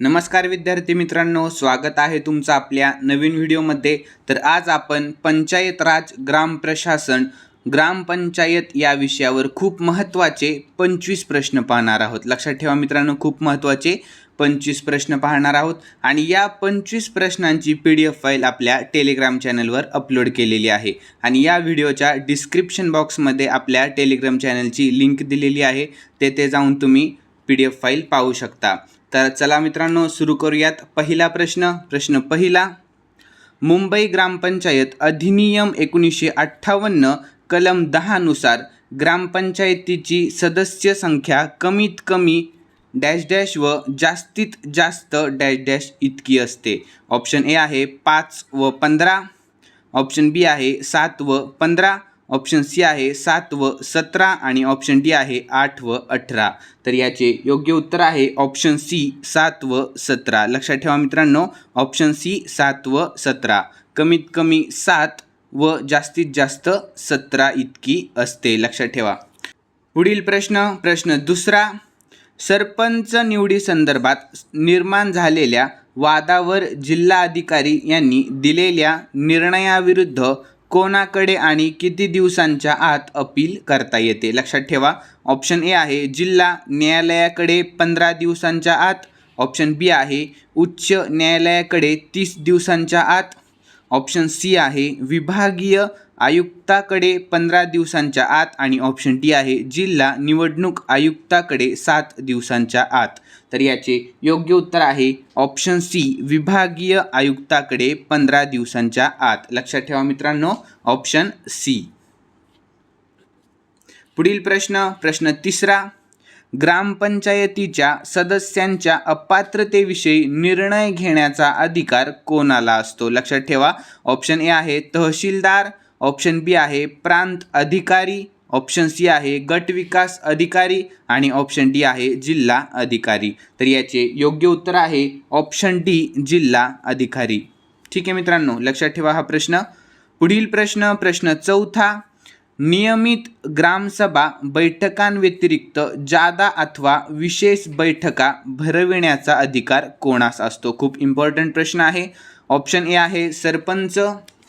नमस्कार विद्यार्थी मित्रांनो स्वागत आहे तुमचं आपल्या नवीन व्हिडिओमध्ये. तर आज आपण पंचायत राज ग्राम प्रशासन ग्रामपंचायत या विषयावर खूप महत्त्वाचे पंचवीस प्रश्न पाहणार आहोत. लक्षात ठेवा मित्रांनो खूप महत्त्वाचे पंचवीस प्रश्न पाहणार आहोत. आणि या पंचवीस प्रश्नांची पी डी एफ फाईल आपल्या टेलिग्राम चॅनलवर अपलोड केलेली आहे. आणि या व्हिडिओच्या डिस्क्रिप्शन बॉक्समध्ये आपल्या टेलिग्राम चॅनलची लिंक दिलेली आहे. तेथे जाऊन तुम्ही पी डी एफ फाईल पाहू शकता. तर चला मित्रांनो सुरू करूयात पहिला प्रश्न. प्रश्न पहिला मुंबई ग्रामपंचायत अधिनियम एकोणीसशे अठ्ठावन्न कलम दहानुसार ग्रामपंचायतीची सदस्य संख्या कमीत कमी डॅश डॅश व जास्तीत जास्त डॅश डॅश इतकी असते. ऑप्शन ए आहे पाच व पंधरा ऑप्शन बी आहे सात व पंधरा ऑप्शन सी आहे सात व सतरा आणि ऑप्शन डी आहे आठ व अठरा. तर याचे योग्य उत्तर आहे ऑप्शन सी सात व सतरा. लक्षात ठेवा मित्रांनो ऑप्शन सी सात व सतरा. कमीत कमी सात व जास्तीत जास्त सतरा इतकी असते. लक्षात ठेवा. पुढील प्रश्न प्रश्न दुसरा. सरपंच निवडीसंदर्भात निर्माण झालेल्या वादावर जिल्हाधिकारी यांनी दिलेल्या निर्णयाविरुद्ध कोणाकडे आणि किती दिवसांच्या आत अपील करता येते? लक्षात ठेवा ऑप्शन ए आहे जिल्हा न्यायालयाकडे पंधरा दिवसांच्या आत. ऑप्शन बी आहे उच्च न्यायालयाकडे तीस दिवसांच्या आत. ऑप्शन सी आहे विभागीय आयुक्ताकडे पंधरा दिवसांच्या आत आणि ऑप्शन डी आहे जिल्हा निवडणूक आयुक्ताकडे सात दिवसांच्या आत. तर याचे योग्य उत्तर आहे ऑप्शन सी विभागीय आयुक्ताकडे पंधरा दिवसांच्या आत. लक्षात ठेवा मित्रांनो ऑप्शन सी पुढील प्रश्न प्रश्न तिसरा. ग्रामपंचायतीच्या सदस्यांच्या अपात्रतेविषयी निर्णय घेण्याचा अधिकार कोणाला असतो? लक्षात ठेवा ऑप्शन ए आहे तहसीलदार ऑप्शन बी आहे प्रांत अधिकारी ऑप्शन सी आहे गट विकास अधिकारी आणि ऑप्शन डी आहे जिल्हा अधिकारी. तर याचे योग्य उत्तर आहे ऑप्शन डी जिल्हा अधिकारी. ठीक आहे मित्रांनो लक्षात ठेवा हा प्रश्न. पुढील प्रश्न प्रश्न चौथा. नियमित ग्रामसभा बैठकांव्यतिरिक्त जादा अथवा विशेष बैठका भरविण्याचा अधिकार कोणास असतो? खूप इम्पॉर्टंट प्रश्न आहे. ऑप्शन ए आहे सरपंच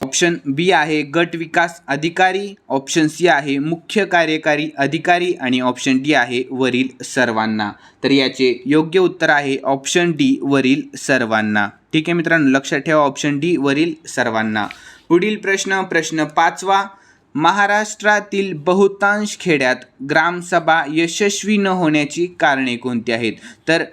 ऑप्शन बी आहे गट विकास अधिकारी ऑप्शन सी आहे मुख्य कार्यकारी अधिकारी आणि ऑप्शन डी आहे वरील सर्वांना. तर याचे योग्य उत्तर आहे ऑप्शन डी वरील सर्वांना. ठीक आहे मित्रांनो लक्षात ठेवा ऑप्शन डी वरील सर्वांना. पुढील प्रश्न प्रश्न पाचवा. महाराष्ट्रातील बहुतांश खेड्यात ग्रामसभा यशस्वी न होण्याची कारणे कोणती आहेत? तर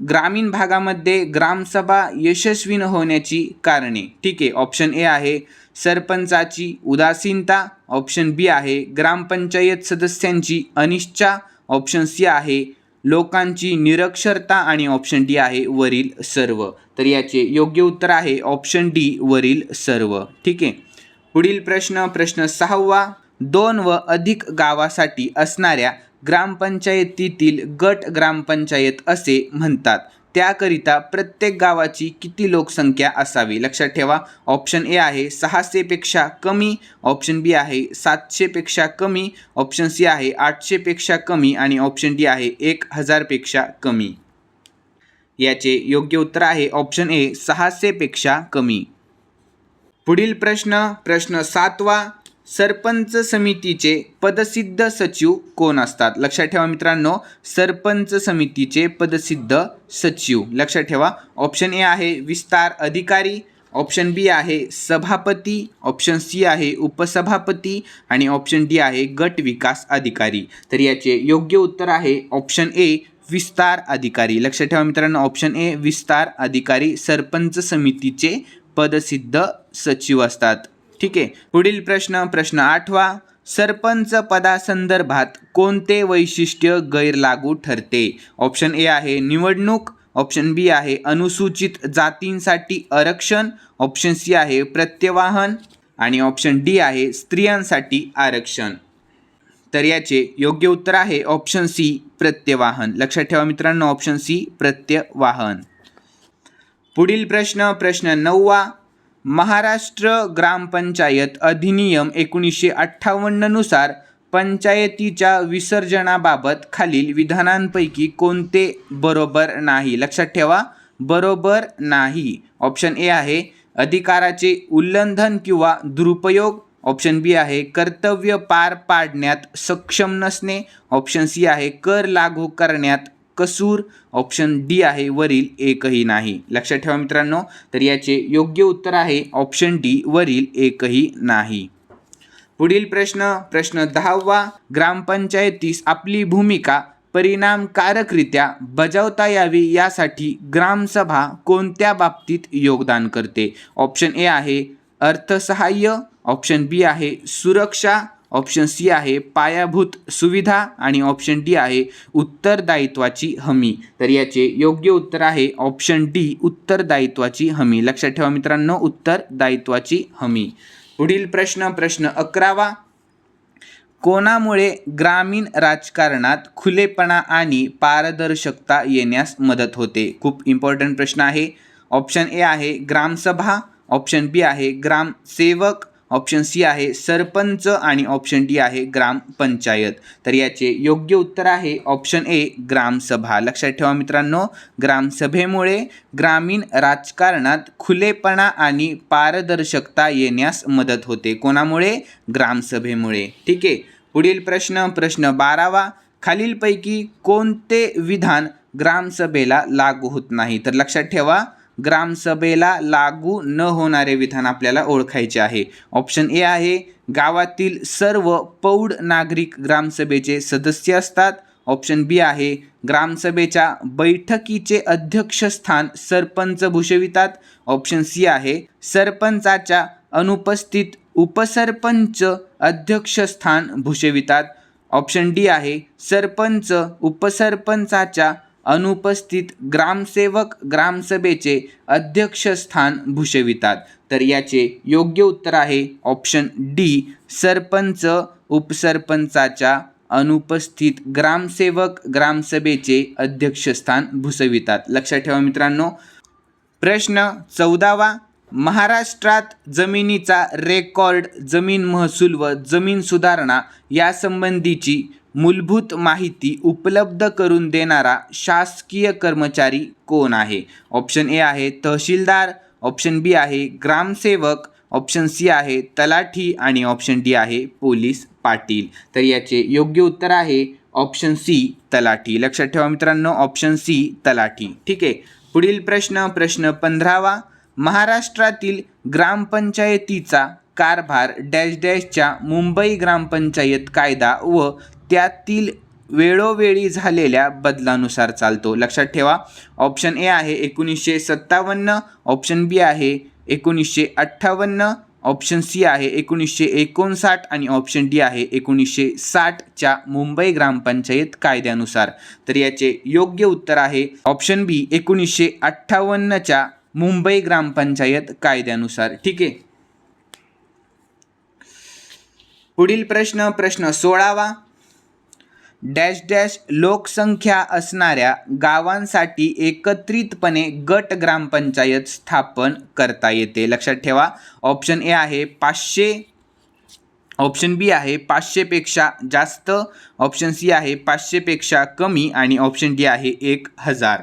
ग्रामीण भागामध्ये ग्रामसभा यशस्वी न होण्याची कारणे. ठीक आहे ऑप्शन ए आहे सरपंचाची उदासीनता. ऑप्शन बी आहे ग्रामपंचायत सदस्यांची अनिच्छा ऑप्शन सी आहे लोकांची निरक्षरता आणि ऑप्शन डी आहे वरील सर्व. तर याचे योग्य उत्तर आहे ऑप्शन डी वरील सर्व. ठीक आहे. पुढील प्रश्न प्रश्न सहावा. दोन व अधिक गावासाठी असणाऱ्या ग्रामपंचायतीतील गट ग्रामपंचायत असे म्हणतात. त्याकरिता प्रत्येक गावाची किती लोकसंख्या असावी? लक्षात ठेवा. ऑप्शन ए आहे सहाशेपेक्षा कमी. ऑप्शन बी आहे सातशेपेक्षा कमी. ऑप्शन सी आहे आठशेपेक्षा कमी. आणि ऑप्शन डी आहे एक हजारपेक्षा कमी. याचे योग्य उत्तर आहे ऑप्शन ए सहाशेपेक्षा कमी. पुढील प्रश्न. प्रश्न सातवा. सरपंच समितीचे पदसिद्ध सचिव कोण असतात? लक्षात ठेवा मित्रांनो सरपंच समितीचे पदसिद्ध सचिव. लक्षात ठेवा ऑप्शन ए आहे विस्तार अधिकारी ऑप्शन बी आहे सभापती ऑप्शन सी आहे उपसभापती आणि ऑप्शन डी आहे गट विकास अधिकारी. तर याचे योग्य उत्तर आहे ऑप्शन ए विस्तार अधिकारी. लक्षात ठेवा मित्रांनो ऑप्शन ए विस्तार अधिकारी सरपंच समितीचे पदसिद्ध सचिव असतात. ठीक आहे. पुढील प्रश्न प्रश्न आठवा. सरपंच पदासंदर्भात कोणते वैशिष्ट्य गैरलागू ठरते? ऑप्शन ए आहे निवडणूक ऑप्शन बी आहे अनुसूचित जातींसाठी आरक्षण ऑप्शन सी आहे प्रत्यवाहन आणि ऑप्शन डी आहे स्त्रियांसाठी आरक्षण. तर याचे योग्य उत्तर आहे ऑप्शन सी प्रत्यवाहन. लक्षात ठेवा मित्रांनो ऑप्शन सी प्रत्यवाहन. पुढील प्रश्न प्रश्न नववा. महाराष्ट्र ग्रामपंचायत अधिनियम एकोणीसशे अठ्ठावन्ननुसार पंचायतीच्या विसर्जनाबाबत खालील विधानांपैकी कोणते बरोबर नाही? लक्षात ठेवा बरोबर नाही. ऑप्शन ए आहे अधिकाराचे उल्लंघन किंवा दुरुपयोग. ऑप्शन बी आहे कर्तव्य पार पाडण्यात सक्षम नसणे. ऑप्शन सी आहे कर लागू करण्यात कसूर ऑप्शन डी आहे वरील एकही नाही. लक्षात ठेवा मित्रांनो तर याचे योग्य उत्तर आहे ऑप्शन डी वरील एकही नाही. पुढील प्रश्न प्रश्न दहावा ग्रामपंचायतीस आपली भूमिका परिणामकारकरित्या बजावता यावी यासाठी ग्रामसभा कोणत्या बाबतीत योगदान करते? ऑप्शन ए आहे अर्थसहाय्य ऑप्शन बी आहे सुरक्षा ऑप्शन सी आहे पायाभूत सुविधा आणि ऑप्शन डी आहे उत्तरदायित्वाची हमी. तर याचे योग्य उत्तर आहे ऑप्शन डी उत्तरदायित्वाची हमी. लक्षात ठेवा मित्रांनो उत्तरदायित्वाची हमी. पुढील प्रश्न प्रश्न अकरावा. कोणामुळे ग्रामीण राजकारणात खुलेपणा आणि पारदर्शकता येण्यास मदत होते? खूप इम्पॉर्टंट प्रश्न आहे. ऑप्शन ए आहे ग्रामसभा ऑप्शन बी आहे ग्रामसेवक ऑप्शन सी आहे सरपंच आणि ऑप्शन डी आहे ग्रामपंचायत तर याचे योग्य उत्तर आहे ऑप्शन ए ग्रामसभा लक्षात ठेवा मित्रांनो ग्रामसभेमुळे ग्रामीण राजकारणात खुलेपणा आणि पारदर्शकता येण्यास मदत होते. कोणामुळे? ग्रामसभेमुळे ठीक आहे पुढील प्रश्न प्रश्न बारावा. खालीलपैकी कोणते विधान ग्रामसभेला लागू होत नाही? तर लक्षात ठेवा ग्रामसभेला लागू न होणारे विधान आपल्याला ओळखायचे आहे. ऑप्शन ए आहे गावातील सर्व पौढ नागरिक ग्रामसभेचे सदस्य असतात. ऑप्शन बी आहे ग्रामसभेच्या बैठकीचे अध्यक्षस्थान सरपंच भूषवितात. ऑप्शन सी आहे सरपंचाच्या अनुपस्थित उपसरपंच अध्यक्षस्थान भूषवितात. ऑप्शन डी आहे सरपंच उपसरपंचाच्या अनुपस्थित ग्रामसेवक ग्रामसभेचे अध्यक्षस्थान भूषवितात. तर याचे योग्य उत्तर आहे ऑप्शन डी सरपंच उपसरपंचाच्या अनुपस्थित ग्रामसेवक ग्रामसभेचे अध्यक्षस्थान भूषवितात. लक्षात ठेवा मित्रांनो. प्रश्न चौदावा महाराष्ट्रात जमिनीचा रेकॉर्ड जमीन महसूल व जमीन सुधारणा यासंबंधीची मूलभूत माहिती उपलब्ध करून देणारा शासकीय कर्मचारी कोण आहे? ऑप्शन ए आहे तहसीलदार ऑप्शन बी आहे ग्रामसेवक ऑप्शन सी आहे तलाठी आणि ऑप्शन डी आहे पोलीस पाटील. तर याचे योग्य उत्तर आहे ऑप्शन सी तलाठी. लक्षात ठेवा मित्रांनो ऑप्शन सी तलाठी. ठीक आहे? पुढील प्रश्न प्रश्न पंधरावा. महाराष्ट्रातील ग्रामपंचायतीचा कारभार डॅश डॅशच्या मुंबई ग्रामपंचायत कायदा व त्यातील वेळोवेळी झालेल्या बदलानुसार चालतो. लक्षात ठेवा ऑप्शन ए आहे एकोणीसशे सत्तावन्न ऑप्शन बी आहे एकोणीसशे अठ्ठावन्न ऑप्शन सी आहे एकोणीसशे एकोणसाठ आणि ऑप्शन डी आहे एकोणीसशे साठच्या मुंबई ग्रामपंचायत कायद्यानुसार. तर याचे योग्य उत्तर आहे ऑप्शन बी एकोणीसशे अठ्ठावन्नच्या मुंबई ग्रामपंचायत कायद्यानुसार. ठीक आहे. पुढील प्रश्न प्रश्न सोळावा. डॅश डॅश लोकसंख्या असणाऱ्या गावांसाठी एकत्रितपणे गट ग्रामपंचायत स्थापन करता येते. लक्षात ठेवा. ऑप्शन ए आहे पाचशे. ऑप्शन बी आहे पाचशेपेक्षा जास्त. ऑप्शन सी आहे पाचशेपेक्षा कमी. आणि ऑप्शन डी आहे एक हजार.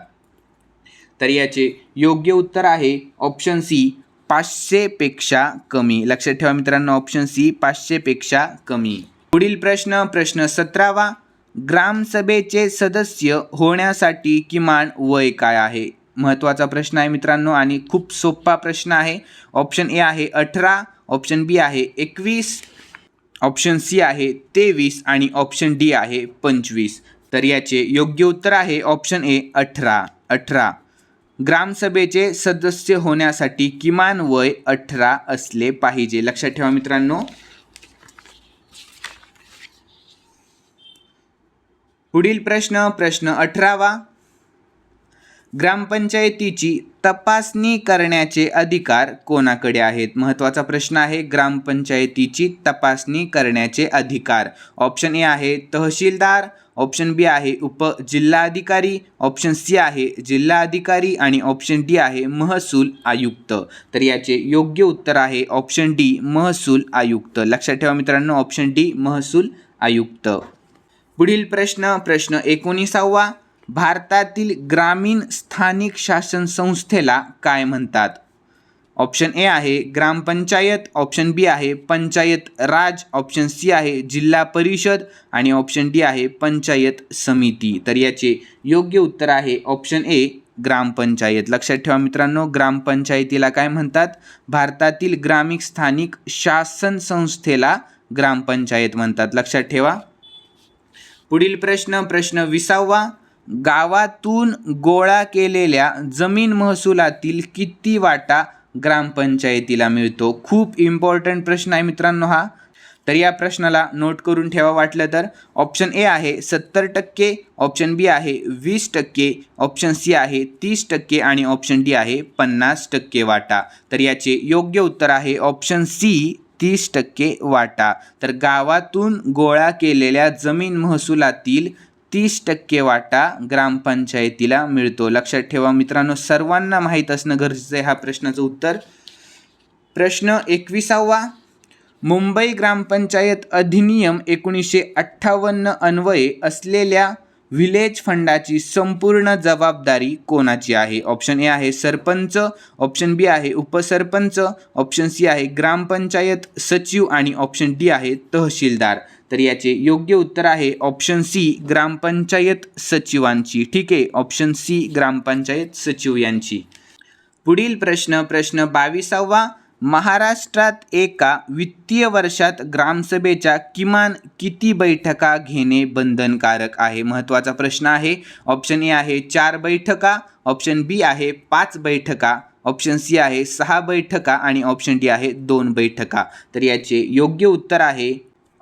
तर याचे योग्य उत्तर आहे ऑप्शन सी पाचशेपेक्षा कमी. लक्षात ठेवा मित्रांनो ऑप्शन सी पाचशेपेक्षा कमी. पुढील प्रश्न प्रश्न सतरावा. ग्रामसभेचे सदस्य होण्यासाठी किमान वय काय आहे? महत्त्वाचा प्रश्न आहे मित्रांनो आणि खूप सोपा प्रश्न आहे. ऑप्शन ए आहे अठरा ऑप्शन बी आहे एकवीस ऑप्शन सी आहे तेवीस आणि ऑप्शन डी आहे पंचवीस. तर याचे योग्य उत्तर आहे ऑप्शन ए अठरा. अठरा. ग्रामसभेचे सदस्य होण्यासाठी किमान वय अठरा असले पाहिजे. लक्षात ठेवा मित्रांनो. पुढील प्रश्न प्रश्न अठरावा. ग्रामपंचायतीची तपासणी करण्याचे अधिकार कोणाकडे आहेत? महत्त्वाचा प्रश्न आहे ग्रामपंचायतीची तपासणी करण्याचे अधिकार. ऑप्शन ए आहे तहसीलदार ऑप्शन बी आहे उपजिल्हाधिकारी ऑप्शन सी आहे जिल्हाधिकारी आणि ऑप्शन डी आहे महसूल आयुक्त. तर याचे योग्य उत्तर आहे ऑप्शन डी महसूल आयुक्त. लक्षात ठेवा मित्रांनो ऑप्शन डी महसूल आयुक्त. पुढील प्रश्न प्रश्न एकोणीसावा. भारतातील ग्रामीण स्थानिक शासन संस्थेला काय म्हणतात? ऑप्शन ए आहे ग्रामपंचायत ऑप्शन बी आहे पंचायत राज ऑप्शन सी आहे जिल्हा परिषद आणि ऑप्शन डी आहे पंचायत समिती. तर याचे योग्य उत्तर आहे ऑप्शन ए ग्रामपंचायत. लक्षात ठेवा मित्रांनो ग्रामपंचायतीला काय म्हणतात? भारतातील ग्रामीण स्थानिक शासन संस्थेला ग्रामपंचायत म्हणतात. लक्षात ठेवा. पुढील प्रश्न प्रश्न विसावा. गावातून गोळा केलेल्या जमीन महसुलातील किती वाटा ग्रामपंचायतीला मिळतो. खूप इम्पॉर्टंट प्रश्न आहे मित्रांनो हा. तर या प्रश्नाला नोट करून ठेवा वाटलं तर. ऑप्शन ए आहे सत्तर टक्के ऑप्शन बी आहे वीस टक्के ऑप्शन सी आहे तीस टक्के आणि ऑप्शन डी आहे पन्नास टक्के वाटा. तर याचे योग्य उत्तर आहे ऑप्शन सी तीस टक्के वाटा. तर गावातून गोळा केलेल्या जमीन महसुलातील तीस टक्के वाटा ग्रामपंचायतीला मिळतो. लक्षात ठेवा मित्रांनो सर्वांना माहीत असणं गरजेचं आहे हा प्रश्नाचं उत्तर. प्रश्न एकविसावा. मुंबई ग्रामपंचायत अधिनियम एकोणीसशे अठ्ठावन्न अन्वये असलेल्या विलेज फंडाची संपूर्ण जबाबदारी कोणाची आहे? ऑप्शन ए आहे सरपंच ऑप्शन बी आहे उपसरपंच ऑप्शन सी आहे ग्रामपंचायत सचिव आणि ऑप्शन डी आहे तहसीलदार. तर याचे योग्य उत्तर आहे ऑप्शन सी ग्रामपंचायत सचिवांची. ठीक आहे ऑप्शन सी ग्रामपंचायत सचिव यांची पुढील प्रश्न प्रश्न बावीसावा. महाराष्ट्रात एका वित्तीय वर्षात ग्रामसभेच्या किमान किती बैठका घेणे बंधनकारक आहे? महत्त्वाचा प्रश्न आहे. ऑप्शन ए आहे चार बैठका. ऑप्शन बी आहे पाच बैठका. ऑप्शन सी आहे सहा बैठका आणि ऑप्शन डी आहे दोन बैठका. तर याचे योग्य उत्तर आहे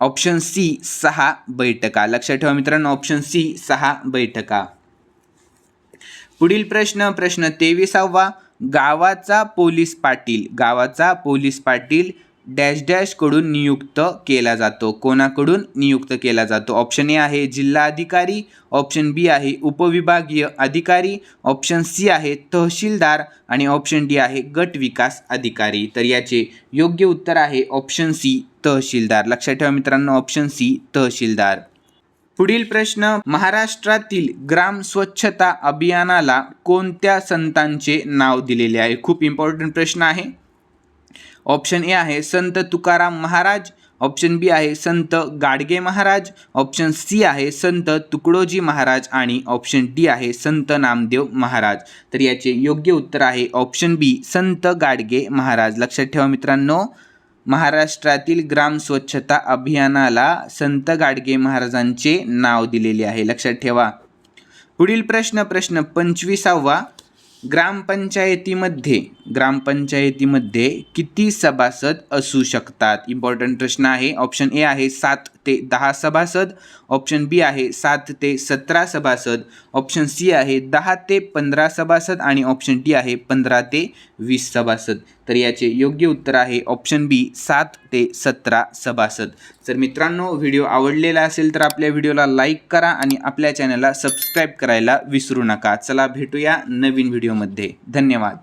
ऑप्शन सी सहा बैठका. लक्षात ठेवा मित्रांनो ऑप्शन सी सहा बैठका. पुढील प्रश्न प्रश्न तेविसावा. गावाचा पोलीस पाटील गावाचा पोलीस पाटील डॅश डॅशकडून नियुक्त केला जातो. कोणाकडून नियुक्त केला जातो? ऑप्शन ए आहे जिल्हा अधिकारी ऑप्शन बी आहे उपविभागीय अधिकारी ऑप्शन सी आहे तहसीलदार आणि ऑप्शन डी आहे गट विकास अधिकारी. तर याचे योग्य उत्तर आहे ऑप्शन सी तहसीलदार. लक्षात ठेवा मित्रांनो ऑप्शन सी तहसीलदार. पुढील प्रश्न महाराष्ट्रातील ग्राम स्वच्छता अभियानाला कोणत्या संतांचे नाव दिलेले आहे? खूप इम्पॉर्टंट प्रश्न आहे. ऑप्शन ए आहे संत तुकाराम महाराज. ऑप्शन बी आहे संत गाडगे महाराज. ऑप्शन सी आहे संत तुकडोजी महाराज. आणि ऑप्शन डी आहे संत नामदेव महाराज. तर याचे योग्य उत्तर आहे ऑप्शन बी संत गाडगे महाराज. लक्षात ठेवा मित्रांनो. महाराष्ट्रातील ग्राम स्वच्छता अभियानाला संत गाडगे महाराजांचे नाव दिलेले आहे. लक्षात ठेवा. पुढील प्रश्न प्रश्न पंचवीसावा. ग्रामपंचायतीमध्ये ग्रामपंचायतीमध्ये किती सभासद असू शकतात? इम्पॉर्टंट प्रश्न आहे. ऑप्शन ए आहे सात ते दहा सभासद. ऑप्शन बी आहे सात ते सतरा सभासद. ऑप्शन सी आहे दहा ते पंधरा सभासद. आणि ऑप्शन डी आहे पंधरा ते वीस सभासद. तर याचे योग्य उत्तर आहे ऑप्शन बी सात ते सतरा सभासद. जर मित्रांनो व्हिडिओ आवडलेला असेल तर आपल्या व्हिडिओला लाईक करा आणि आपल्या चॅनलला सबस्क्राईब करायला विसरू नका. चला भेटूया नवीन व्हिडिओमध्ये धन्यवाद.